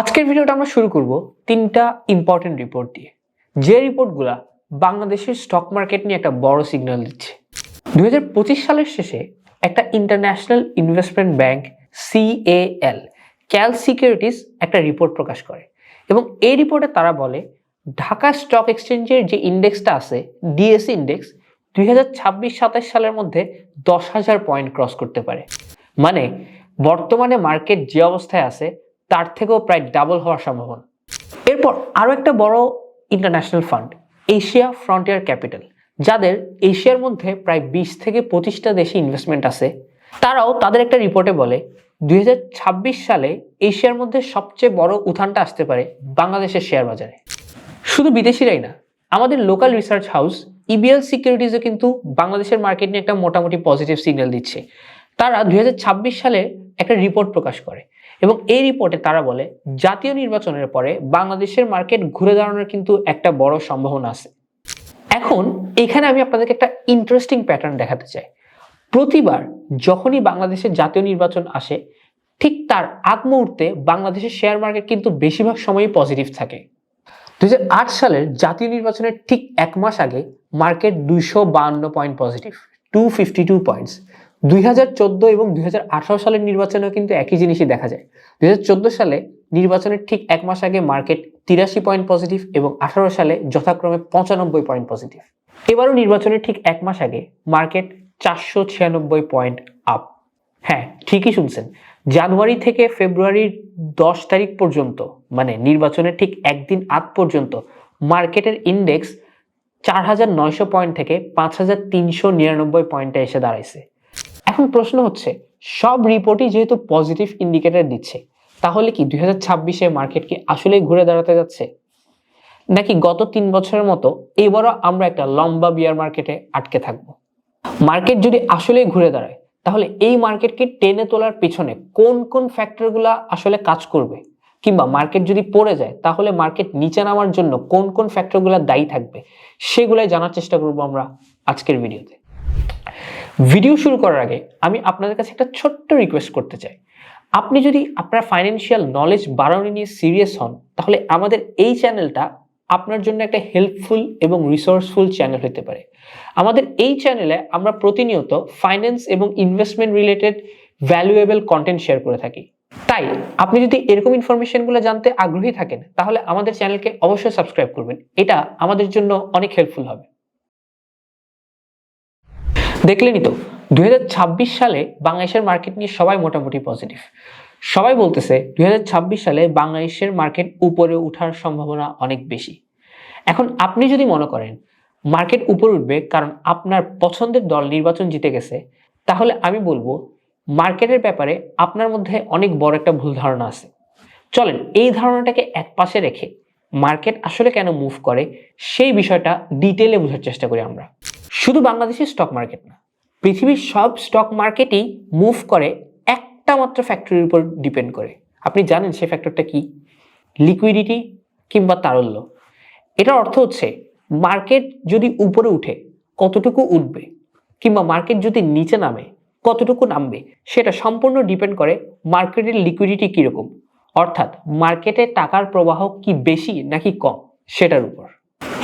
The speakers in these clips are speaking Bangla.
আজকের ভিডিওটা আমরা শুরু করব তিনটা ইম্পর্টেন্ট রিপোর্ট দিয়ে। যে রিপোর্টগুলা বাংলাদেশের স্টক মার্কেট নিয়ে একটা বড় সিগন্যাল দিচ্ছে। দুই হাজার পঁচিশ সালের শেষে একটা international investment bank CAL Cal securities একটা রিপোর্ট প্রকাশ করে। এবং এই রিপোর্টে তারা বলে, ঢাকা স্টক এক্সচেঞ্জের যে ইন্ডেক্সটা আছে ডিএসসি ইন্ডেক্স দুই হাজার সালের মধ্যে দশ হাজার পয়েন্ট ক্রস করতে পারে। মানে বর্তমানে মার্কেট যে অবস্থায় আছে তার থেকেও প্রায় ডাবল হওয়ার সম্ভাবনা। এরপর আরও একটা বড় international fund Asia frontier capital যাদের এশিয়ার মধ্যে প্রায় বিশ থেকে পঁচিশটা দেশে ইনভেস্টমেন্ট আছে। তারাও তাদের একটা রিপোর্টে বলে, দুই হাজার ছাব্বিশ সালে এশিয়ার মধ্যে সবচেয়ে বড় উত্থানটা আসতে পারে বাংলাদেশের শেয়ার বাজারে। শুধু বিদেশিরাই না, আমাদের লোকাল রিসার্চ হাউস ইবিএল সিকিউরিটিজও কিন্তু বাংলাদেশের মার্কেট নিয়ে একটা মোটামুটি পজিটিভ সিগন্যাল দিচ্ছে। তারা দুই হাজার ছাব্বিশ সালে একটা রিপোর্ট প্রকাশ করে। এবং এই রিপোর্টে তারা বলে, জাতীয় নির্বাচনের পরে বাংলাদেশের মার্কেট ঘুরে দাঁড়ানোর কিন্তু একটা বড় সম্ভাবনা আছে। এখন এখানে আমি আপনাদেরকে একটা ইন্টারেস্টিং প্যাটার্ন দেখাতে চাই। প্রতিবার যখনই বাংলাদেশের জাতীয় নির্বাচন আসে, ঠিক তার আগ মুহূর্তে বাংলাদেশের শেয়ার মার্কেট কিন্তু বেশিরভাগ সময়ই পজিটিভ থাকে। দু হাজার আট সালের জাতীয় নির্বাচনের ঠিক এক মাস আগে মার্কেট দুইশো point positive two fifty two points দুই হাজার চোদ্দ এবং দুই হাজার আঠারো সালের নির্বাচনেও কিন্তু একই জিনিসই দেখা যায়। দুই হাজার চোদ্দ সালে নির্বাচনের ঠিক এক মাস আগে মার্কেট তিরাশি পয়েন্ট পজিটিভ এবং আঠারো সালে যথাক্রমে পঁচানব্বই পয়েন্ট পজিটিভ। এবারও নির্বাচনের ঠিক এক মাস আগে মার্কেট চারশো ছিয়ানব্বই পয়েন্ট আপ। হ্যাঁ ঠিকই শুনছেন। জানুয়ারি থেকে ফেব্রুয়ারির দশ তারিখ পর্যন্ত মানে নির্বাচনের ঠিক একদিন আগ পর্যন্ত, মার্কেটের ইন্ডেক্স চার হাজার নয়শো পয়েন্ট থেকে পাঁচ হাজার তিনশো নিরানব্বই পয়েন্টে এসে দাঁড়াইছে। এখন প্রশ্ন হচ্ছে, সব রিপোর্টই যেহেতু পজিটিভ ইন্ডিকেটর দিচ্ছে, তাহলে কি দুই হাজার ছাব্বিশে মার্কেট কি আসলেই ঘুরে দাঁড়াতে যাচ্ছে? নাকি গত তিন বছরের মতো এবারও আমরা একটা লম্বা বিয়ার মার্কেটে আটকে থাকব? মার্কেট যদি আসলেই ঘুরে দাঁড়ায়, তাহলে এই মার্কেটকে টেনে তোলার পিছনে কোন কোন ফ্যাক্টরগুলো আসলে কাজ করবে? কিংবা মার্কেট যদি পড়ে যায়, তাহলে মার্কেট নিচে নামার জন্য কোন কোন ফ্যাক্টরগুলো দায়ী থাকবে? সেগুলাই জানার চেষ্টা করব আমরা আজকের ভিডিওতে ভিডিও শুরু করার আগে আমি আপনাদের কাছে একটা ছোট্ট রিকোয়েস্ট করতে চাই। আপনি যদি আপনার ফাইন্যান্সিয়াল নলেজ বাড়ানো নিয়ে সিরিয়াস হন, তাহলে আমাদের এই চ্যানেলটা আপনার জন্য একটা হেল্পফুল এবং রিসোর্সফুল চ্যানেল হতে পারে। আমাদের এই চ্যানেলে আমরা প্রতিনিয়ত ফাইন্যান্স এবং investment related valuable content share করে থাকি। তাই আপনি যদি এরকম ইনফরমেশনগুলো জানতে আগ্রহী থাকেন, তাহলে আমাদের চ্যানেলকে অবশ্যই সাবস্ক্রাইব করবেন। এটা আমাদের জন্য অনেক হেল্পফুল হবে। দেখলেনই তো, দুই হাজার ছাব্বিশ সালে বাংলাদেশের মার্কেট নিয়ে সবাই মোটামুটি পজিটিভ সবাই বলতেছে দুই হাজার ছাব্বিশ সালে বাংলাদেশের মার্কেট উপরে উঠার সম্ভাবনা অনেক বেশি। এখন আপনি যদি মনে করেন মার্কেট উপরে উঠবে কারণ আপনার পছন্দের দল নির্বাচন জিতে গেছে, তাহলে আমি বলব মার্কেটের ব্যাপারে আপনার মধ্যে অনেক বড় একটা ভুল ধারণা আছে। চলেন এই ধারণাটাকে এক পাশে রেখে মার্কেট আসলে কেন মুভ করে, সেই বিষয়টা ডিটেলে বোঝার চেষ্টা করি আমরা। শুধু বাংলাদেশের স্টক মার্কেট না, পৃথিবীর সব স্টক মার্কেটই মুভ করে একটা মাত্র ফ্যাক্টরির উপর ডিপেন্ড করে। আপনি জানেন সেই ফ্যাক্টরটা কি? লিকুইডিটি কিংবা তারল্য। এটার অর্থ হচ্ছে মার্কেট যদি উপরে উঠে কতটুকু উঠবে কিংবা মার্কেট যদি নিচে নামে কতটুকু নামবে, সেটা সম্পূর্ণ ডিপেন্ড করে মার্কেটের লিকুইডিটি কীরকম। অর্থাৎ মার্কেটে টাকার প্রবাহ কি বেশি নাকি কম, সেটার উপর।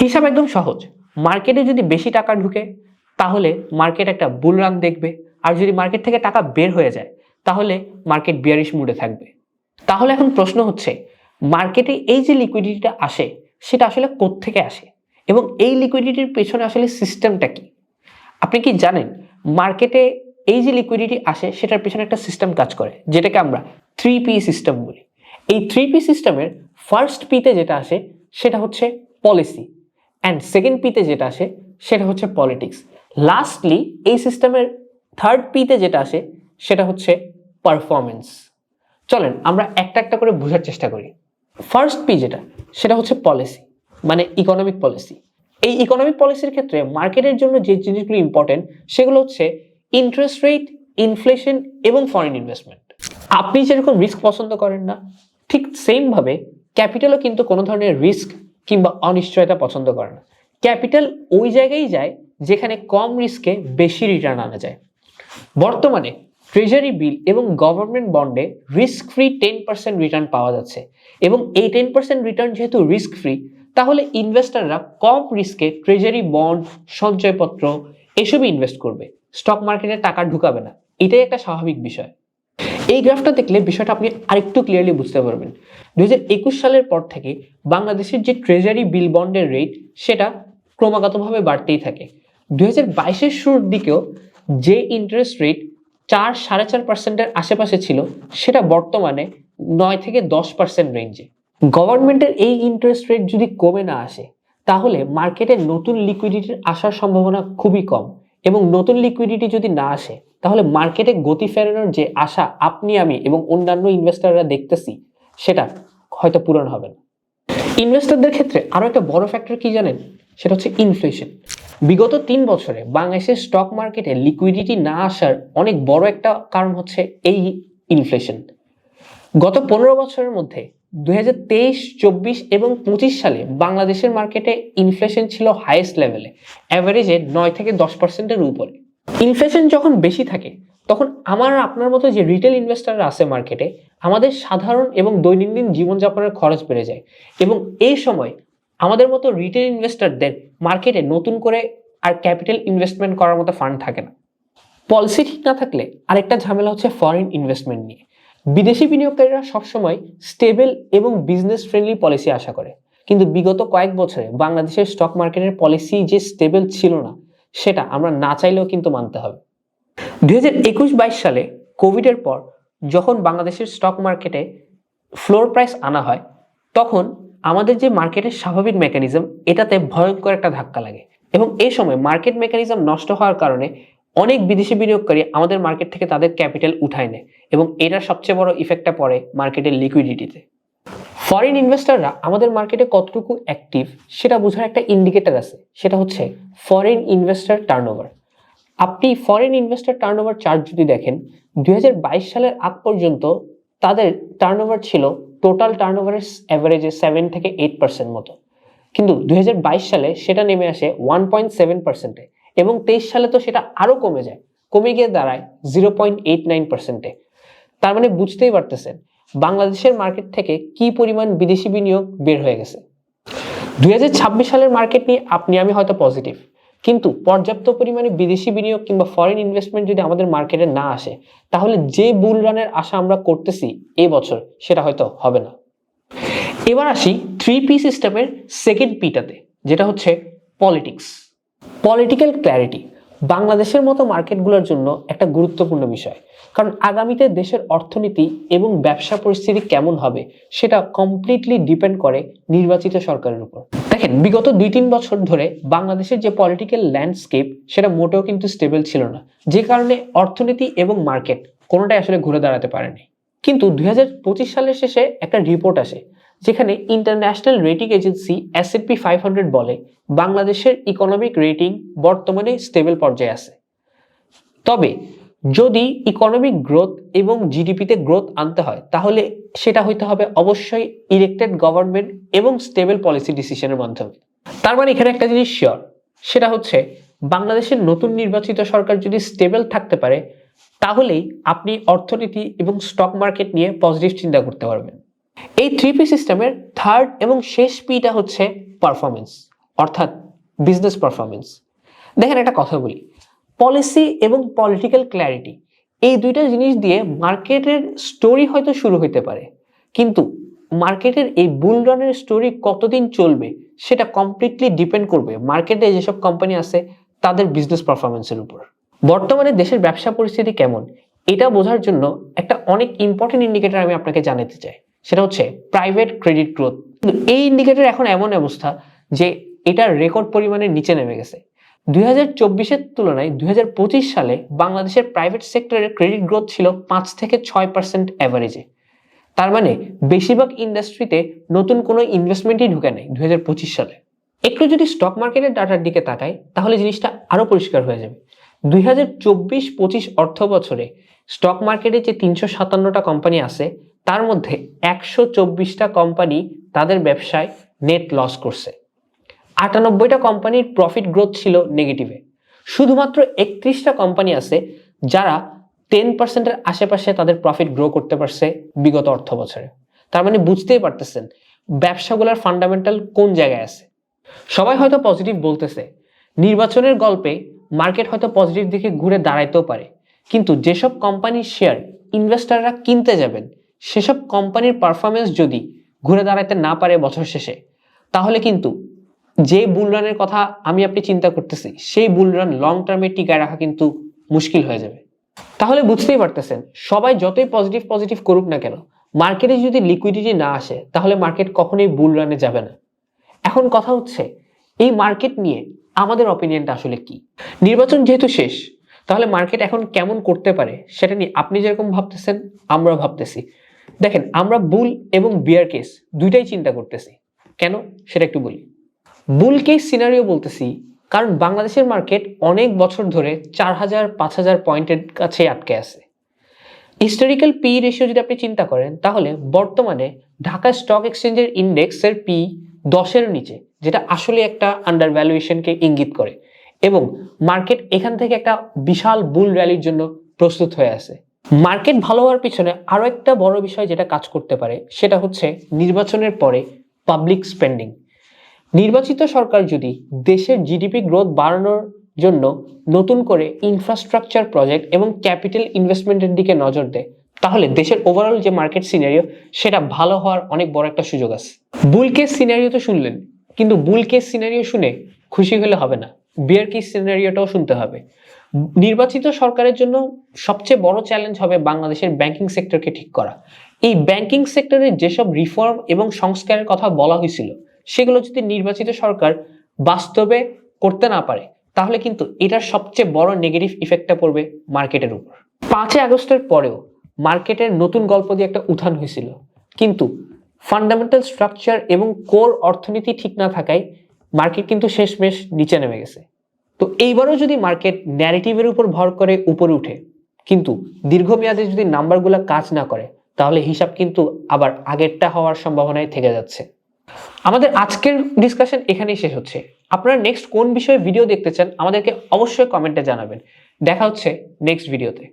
হিসাব একদম সহজ। মার্কেটে যদি বেশি টাকা ঢুকে, তাহলে মার্কেট একটা বুল রান দেখবে। আর যদি মার্কেট থেকে টাকা বের হয়ে যায়, তাহলে মার্কেট বিয়ারিশ মুডে থাকবে। তাহলে এখন প্রশ্ন হচ্ছে, মার্কেটে এই যে লিকুইডিটিটা আসে, সেটা আসলে কোত্থেকে আসে? এবং এই লিকুইডিটির পেছনে আসলে সিস্টেমটা কি? আপনি কি জানেন, মার্কেটে এই যে লিকুইডিটি আসে, সেটার পেছনে একটা সিস্টেম কাজ করে, যেটাকে আমরা থ্রি পি সিস্টেম বলি। এই থ্রি পি সিস্টেমের ফার্স্ট পিতে যেটা আসে, সেটা হচ্ছে পলিসি অ্যান্ড সেকেন্ড পিতে যেটা আসে, সেটা হচ্ছে পলিটিক্স লাস্টলি এই সিস্টেমের থার্ড পিতে যেটা আসে, সেটা হচ্ছে পারফরমেন্স চলেন, আমরা একটা একটা করে বোঝার চেষ্টা করি। ফার্স্ট পি যেটা, সেটা হচ্ছে পলিসি মানে ইকোনমিক পলিসি এই ইকোনমিক পলিসির ক্ষেত্রে মার্কেটের জন্য যে জিনিসগুলো ইম্পর্টেন্ট সেগুলো হচ্ছে ইন্টারেস্ট রেট ইনফ্লেশন এবং ফরেন ইনভেস্টমেন্ট আপনি যেরকম রিস্ক পছন্দ করেন না, ঠিক সেমভাবে ক্যাপিটালও কিন্তু কোনো ধরনের রিস্ক কিংবা অনিশ্চয়তা পছন্দ করে না। ক্যাপিটাল ওই জায়গায় যায় যেখানে কম রিস্কে বেশি রিটার্ন আনা যায়। বর্তমানে ট্রেজারি বিল এবং গভর্নমেন্ট বন্ডে risk free ten percent return পাওয়া যাচ্ছে এবং এই টেন পার্সেন্ট রিটার্ন যেহেতু রিস্ক ফ্রি তাহলে ইনভেস্টাররা কম রিস্কে ট্রেজারি বন্ড, সঞ্চয়পত্র এসবই ইনভেস্ট করবে। স্টক মার্কেটে টাকা ঢুকাবে না। এটাই একটা স্বাভাবিক বিষয়। এই গ্রাফটা দেখলে বিষয়টা আপনি আরেকটু ক্লিয়ারলি বুঝতে পারবেন। দু হাজার একুশ সালের পর থেকে বাংলাদেশের যে ট্রেজারি বিল বন্ডের রেট সেটা ক্রমাগতভাবে বাড়তেই থাকে। দু হাজার বাইশের শুরুর দিকেও যে ইন্টারেস্ট রেট চার, সাড়ে চার পার্সেন্টের আশেপাশে ছিল, সেটা বর্তমানে নয় থেকে দশ পার্সেন্ট রেঞ্জে গভর্নমেন্টের এই ইন্টারেস্ট রেট যদি কমে না আসে, তাহলে মার্কেটে নতুন লিকুইডিটির আসার সম্ভাবনা খুবই কম এবং নতুন লিকুইডিটি যদি না আসে তাহলে মার্কেটে গতি ফেরানোর যে আশা আপনি, আমি এবং অন্যান্য ইনভেস্টররা দেখতেছি, সেটা হয়তো পূরণ হবে না। ইনভেস্টরদের ক্ষেত্রে আরও একটা বড় ফ্যাক্টর কি জানেন? সেটা হচ্ছে ইনফ্লেশন বিগত তিন বছরে বাংলাদেশের স্টক মার্কেটে লিকুইডিটি না আসার অনেক বড় একটা কারণ হচ্ছে এই ইনফ্লেশন গত পনেরো বছরের মধ্যে দুই হাজার তেইশ, চব্বিশ এবং পঁচিশ সালে বাংলাদেশের মার্কেটে ইনফ্লেশন ছিল হাইয়েস্ট লেভেলে অ্যাভারেজে নয় থেকে দশ পার্সেন্টের উপরে। ইনফ্লেশন যখন বেশি থাকে, তখন আমার আপনার মতো যে রিটেল ইনভেস্টাররা আছে মার্কেটে আমাদের সাধারণ এবং দৈনন্দিন জীবনযাপনের খরচ বেড়ে যায়। এবং এই সময় আমাদের মতো রিটেল ইনভেস্টরদের মার্কেটে নতুন করে আর ক্যাপিটাল ইনভেস্টমেন্ট করার মতো ফান্ড থাকে না। পলিসি ঠিক না থাকলে আরেকটা ঝামেলা হচ্ছে ফরেন ইনভেস্টমেন্ট নিয়ে। বিদেশি বিনিয়োগকারীরা সবসময় স্টেবল এবং বিজনেস ফ্রেন্ডলি পলিসি আশা করে। কিন্তু বিগত কয়েক বছরে বাংলাদেশের স্টক মার্কেটের পলিসি যে স্টেবল ছিল না সেটা আমরা না চাইলেও কিন্তু মানতে হবে। দুই হাজার একুশ বাইশ সালে কোভিডের পর যখন বাংলাদেশের স্টক মার্কেটে ফ্লোর প্রাইস আনা হয়, তখন আমাদের যে মার্কেটের স্বাভাবিক মেকানিজম এটাতে ভয়ঙ্কর একটা ধাক্কা লাগে। এবং এই সময় মার্কেট মেকানিজম নষ্ট হওয়ার কারণে অনেক বিদেশি বিনিয়োগকারী আমাদের মার্কেট থেকে তাদের ক্যাপিটাল উঠায় নেয় এবং এটার সবচেয়ে বড় ইফেক্টটা পড়ে মার্কেটের লিকুইডিটিতে ফরেন ইনভেস্টররা আমাদের মার্কেটে কতটুকু অ্যাক্টিভ সেটা বোঝার একটা ইন্ডিকেটার আছে। সেটা হচ্ছে ফরেন ইনভেস্টর টার্নওভার আপনি ফরেন ইনভেস্টর টার্নওভার চার্ট যদি দেখেন দু হাজার বাইশ সালের আগ পর্যন্ত তাদের টার্নওভার ছিল টোটাল টার্নওভারের অ্যাভারেজে সেভেন থেকে এইট পার্সেন্ট মতো। কিন্তু দু হাজার বাইশ সালে সেটা নেমে আসে ওয়ান পয়েন্ট সেভেন পার্সেন্টে এবং তেইশ সালে তো সেটা আরও কমে যায়। কমে গিয়ে দাঁড়ায় জিরো পয়েন্ট এইট নাইন পার্সেন্টে তার মানে বুঝতেই পারতেছেন বাংলাদেশের মার্কেট থেকে কি পরিমাণ বিদেশি বিনিয়োগ বের হয়ে গেছে? দুই হাজার ছাব্বিশ সালের মার্কেট নিয়ে আপনি, আমি হয়তো পজিটিভ কিন্তু পর্যাপ্ত পরিমাণে বিদেশি বিনিয়োগ কিংবা ফরেন ইনভেস্টমেন্ট যদি আমাদের মার্কেটে না আসে, তাহলে যে বুল রানের আশা আমরা করতেছি এ বছর, সেটা হয়তো হবে না। এবার আসি থ্রি পি সিস্টেমের সেকেন্ড পিটাতে যেটা হচ্ছে পলিটিক্স পলিটিক্যাল ক্ল্যারিটি বাংলাদেশের মতো মার্কেটগুলোর জন্য একটা গুরুত্বপূর্ণ বিষয়। কারণ আগামীতে দেশের অর্থনীতি এবং ব্যবসা পরিস্থিতি কেমন হবে সেটা কমপ্লিটলি ডিপেন্ড করে নির্বাচিত সরকারের উপর। দেখেন, বিগত দুই তিন বছর ধরে বাংলাদেশের যে পলিটিক্যাল ল্যান্ডস্কেপ সেটা মোটেও কিন্তু স্টেবল ছিল না। যে কারণে অর্থনীতি এবং মার্কেট কোনোটাই আসলে ঘুরে দাঁড়াতে পারেনি। কিন্তু দুই হাজার পঁচিশ সালের শেষে একটা রিপোর্ট আসে। যেখানে international rating agency S and P five hundred বলে, বাংলাদেশের ইকোনমিক রেটিং বর্তমানে স্টেবল পর্যায়ে আছে। তবে, যদি ইকোনমিক গ্রোথ এবং জিডিপিতে গ্রোথ আনতে হয়, তাহলে সেটা হইতে হবে অবশ্যই ইলেক্টেড গভর্নমেন্ট এবং স্টেবল পলিসি ডিসিশনের মাধ্যমে। তার মানে এখানে একটা জিনিস শিওর সেটা হচ্ছে বাংলাদেশের নতুন নির্বাচিত সরকার যদি স্টেবল থাকতে পারে, তাহলেই আপনি অর্থনীতি এবং স্টক মার্কেট নিয়ে পজিটিভ চিন্তা করতে পারবেন। এই থ্রি পি সিস্টেমের থার্ড এবং শেষ পিটা হচ্ছে পারফরমেন্স অর্থাৎ বিজনেস পারফরমেন্স দেখেন একটা কথা বলি পলিসি এবং পলিটিক্যাল ক্ল্যারিটি এই দুইটা জিনিস দিয়ে মার্কেটের স্টোরি হয়তো শুরু হইতে পারে, কিন্তু মার্কেটের এই বুল রানের স্টোরি কতদিন চলবে সেটা কমপ্লিটলি ডিপেন্ড করবে মার্কেটে যেসব কোম্পানি আছে তাদের বিজনেস পারফরমেন্সের উপর। বর্তমানে দেশের ব্যবসা পরিস্থিতি কেমন, এটা বোঝার জন্য একটা অনেক ইম্পর্টেন্ট ইন্ডিকেটর আমি আপনাকে জানাতে চাই। সেটা হচ্ছে প্রাইভেট ক্রেডিট গ্রোথ কিন্তু এই ইন্ডিকেটর এখন এমন অবস্থা যে এটা রেকর্ড পরিমাণে নিচে নেমে গেছে। দুই হাজার চব্বিশের তুলনায় দুই হাজার পঁচিশ সালে বাংলাদেশের প্রাইভেট সেক্টরের ক্রেডিট গ্রোথ ছিল পাঁচ থেকে ছয় পার্সেন্ট অ্যাভারেজে তার মানে বেশিরভাগ ইন্ডাস্ট্রিতে নতুন কোনো ইনভেস্টমেন্টই ঢুকে নেই দুই হাজার পঁচিশ সালে। একটু যদি স্টক মার্কেটের ডাটার দিকে তাকাই, তাহলে জিনিসটা আরও পরিষ্কার হয়ে যাবে। দুই হাজার চব্বিশ পঁচিশ অর্থ বছরে স্টক মার্কেটে যে তিনশো সাতান্নটা কোম্পানি আছে তার মধ্যে একশো চব্বিশটা কোম্পানি তাদের ব্যবসায় নেট লস করছে। আটানব্বইটা কোম্পানির প্রফিট গ্রোথ ছিল নেগেটিভে শুধুমাত্র একত্রিশটা কোম্পানি আছে যারা টেন পার্সেন্টের আশেপাশে তাদের প্রফিট গ্রো করতে পারছে বিগত অর্থ বছরে। তার মানে বুঝতেই পারতেছেন ব্যবসাগুলোর ফান্ডামেন্টাল কোন জায়গায় আছে। সবাই হয়তো পজিটিভ বলতেছে, নির্বাচনের গল্পে মার্কেট হয়তো পজিটিভ দিকে ঘুরে দাঁড়াইতেও পারে, কিন্তু যেসব কোম্পানির শেয়ার ইনভেস্টাররা কিনতে যাবেন সেসব কোম্পানির পারফরমেন্স যদি ঘুরে দাঁড়াতে না পারে বছর শেষে, তাহলে কিন্তু যে বুলরানের কথা আমি আপনি চিন্তা করতেছি, সেই বুলরান লং টার্মে টিকায় রাখা কিন্তু মুশকিল হয়ে যাবে। তাহলে বুঝতেই পারতেছেন, সবাই যতই পজিটিভ পজিটিভ করুক না কেন মার্কেটে যদি লিকুইডিটি না আসে, তাহলে মার্কেট কখনোই বুল রানে যাবে না। এখন কথা হচ্ছে, এই মার্কেট নিয়ে আমাদের অপিনিয়নটা আসলে কি? নির্বাচন যেহেতু শেষ, তাহলে মার্কেট এখন কেমন করতে পারে, সেটা নিয়ে আপনি যেরকম ভাবতেছেন আমরা ভাবতেছি। দেখেন, আমরা বুল এবং বিয়ার কেস দুইটাই চিন্তা করতেছি। কেন? সেটা একটু বলি। বুল কেস সিনারিও বলতেছি, কারণ বাংলাদেশের মার্কেট অনেক বছর ধরে চার হাজার, পাঁচ হাজার পয়েন্টের কাছে আটকে আছে। হিস্টোরিক্যাল পি রেশিও যদি আপনি চিন্তা করেন, তাহলে বর্তমানে ঢাকা স্টক এক্সচেঞ্জের ইন্ডেক্সের পি দশের নিচে, যেটা আসলে একটা আন্ডার ভ্যালুয়েশনকে ইঙ্গিত করে। এবং মার্কেট এখান থেকে একটা বিশাল বুল র্যালির জন্য প্রস্তুত হয়ে আছে। মার্কেট ভালো হওয়ার পিছনে আরও একটা বড় বিষয় যেটা কাজ করতে পারে, সেটা হচ্ছে নির্বাচনের পরে পাবলিক স্পেন্ডিং নির্বাচিত সরকার যদি দেশের জিডিপি গ্রোথ বাড়ানোর জন্য নতুন করে ইনফ্রাস্ট্রাকচার প্রজেক্ট এবং ক্যাপিটাল ইনভেস্টমেন্টের দিকে নজর দেয়, তাহলে দেশের ওভারঅল যে মার্কেট সিনারিও সেটা ভালো হওয়ার অনেক বড় একটা সুযোগ আছে। বুল কেস সিনারিও তো শুনলেন, কিন্তু বুল কেস সিনারিও শুনে খুশি হলে হবে না। বিয়ার কেস সিনারিওটাও শুনতে হবে। নির্বাচিত সরকারের জন্য সবচেয়ে বড় চ্যালেঞ্জ হবে বাংলাদেশের ব্যাংকিং সেক্টরকে ঠিক করা। এই ব্যাংকিং সেক্টরে যেসব রিফর্ম এবং সংস্কারের কথা বলা হয়েছিল, সেগুলো যদি নির্বাচিত সরকার বাস্তবে করতে না পারে, তাহলে কিন্তু এটার সবচেয়ে বড় নেগেটিভ ইফেক্টটা পড়বে মার্কেটের উপর। পাঁচই আগস্টের পরেও মার্কেটের নতুন গল্প দিয়ে একটা উত্থান হয়েছিল। কিন্তু ফান্ডামেন্টাল স্ট্রাকচার এবং কোর অর্থনীতি ঠিক না থাকায় মার্কেট কিন্তু শেষমেশ নিচে নেমে গেছে। তো এইবারও যদি মার্কেট ন্যারেটিভের উপর ভর করে উপরে উঠে, কিন্তু দীর্ঘমেয়াদে যদি নাম্বারগুলো কাজ না করে, তাহলে হিসাব কিন্তু আবার আগেরটা হওয়ার সম্ভাবনায় থেকে যাচ্ছে। আমাদের আজকের ডিসকাশন এখানেই শেষ হচ্ছে। আপনারা নেক্সট কোন বিষয়ে ভিডিও দেখতে চান, আমাদেরকে অবশ্যই কমেন্টে জানাবেন। দেখা হচ্ছে নেক্সট ভিডিওতে